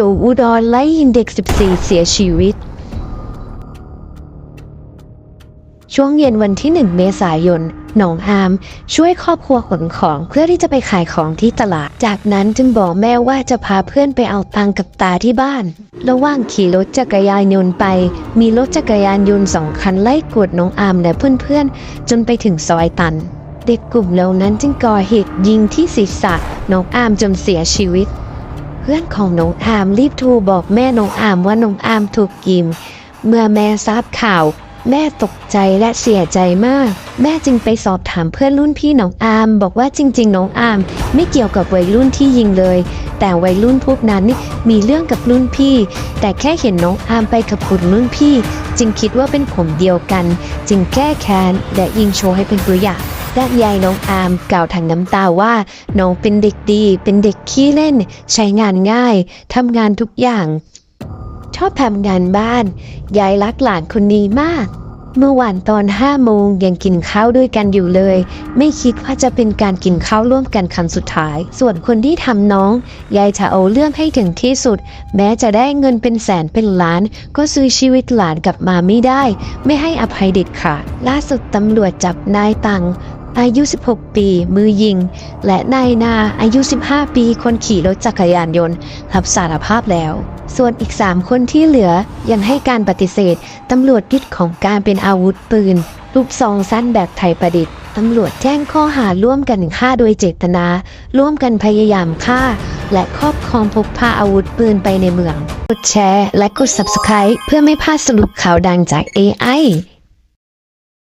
จอุดรไล่ยิงเด็ก 14 เสียชีวิต ช่วงเย็นวันที่ 1 เมษายน หนองอาม ช่วยครอบครัวขนของเพื่อที่จะไปขายของที่ตลาด จากนั้นจึงบอกแม่ว่าจะพาเพื่อนไปเอาตังกับตาที่บ้าน ระหว่างขี่รถจักรยานยนต์ไป มีรถจักรยานยนต์สองคันไล่กวดน้องอามและเพื่อนๆ จนไปถึงซอยตันเด็กกลุ่มเหล่านั้นจึงก่อเหตุยิงที่ศีรษะน้องอามจนเสียชีวิต เพื่อนของน้องอามรีบโทรบอกแม่น้องอามว่าน้องอามถูกยิงเมื่อแม่ทราบข่าว แม่ตกใจและเสียใจมาก แม่จึงไปสอบถามเพื่อนรุ่นพี่น้องอาม บอกว่าจริง ๆ น้องอาม ไม่เกี่ยวกับวัยรุ่นที่ยิงเลย แต่วัยรุ่นพวกนั้นมีเรื่องกับรุ่นพี่ แต่แค่เห็นน้องอามไปกับกลุ่มรุ่นพี่ จึงคิดว่าเป็นผมเดียวกัน จึงแก้แค้นและยิงโชว์ให้เป็นตัวอย่าง ด้านยายน้องอามกล่าวทางน้ำตาว่า น้องเป็นเด็กดี เป็นเด็กขี้เล่น ใช้งานง่ายทำงานทุกอย่าง ชอบทำงานบ้าน ยายรักหลานคนนี้มาก เมื่อวานตอนห้าโมงยังกินข้าวด้วยกันอยู่เลย ไม่คิดว่าจะเป็นการกินข้าวร่วมกันครั้งสุดท้าย ส่วนคนที่ทำน้อง ยายจะเอาเรื่องให้ถึงที่สุด แม้จะได้เงินเป็นแสนเป็นล้าน ก็ซื้อชีวิตหลานกลับมาไม่ได้ ไม่ให้อภัยเด็ดขาดล่าสุดตำรวจจับนายตัง อายุ 16 ปี มือยิง และนายนาอายุ 15 ปี คนขี่รถจักรยานยนต์รับสารภาพแล้ว ส่วนอีก 3 คนที่เหลือยังให้การปฏิเสธ ตำรวจยึดของกลารเป็นอาวุธปืนลูกซองสั้นแบบไทยประดิษฐ์ ตำรวจแจ้งข้อหาร่วมกันฆ่าโดยเจตนา ร่วมกันพยายามฆ่า และครอบครองพกพาอาวุธปืนไปในเมือง กดแชร์และกด subscribe เพื่อไม่พลาดสรุปข่าวดังจาก AI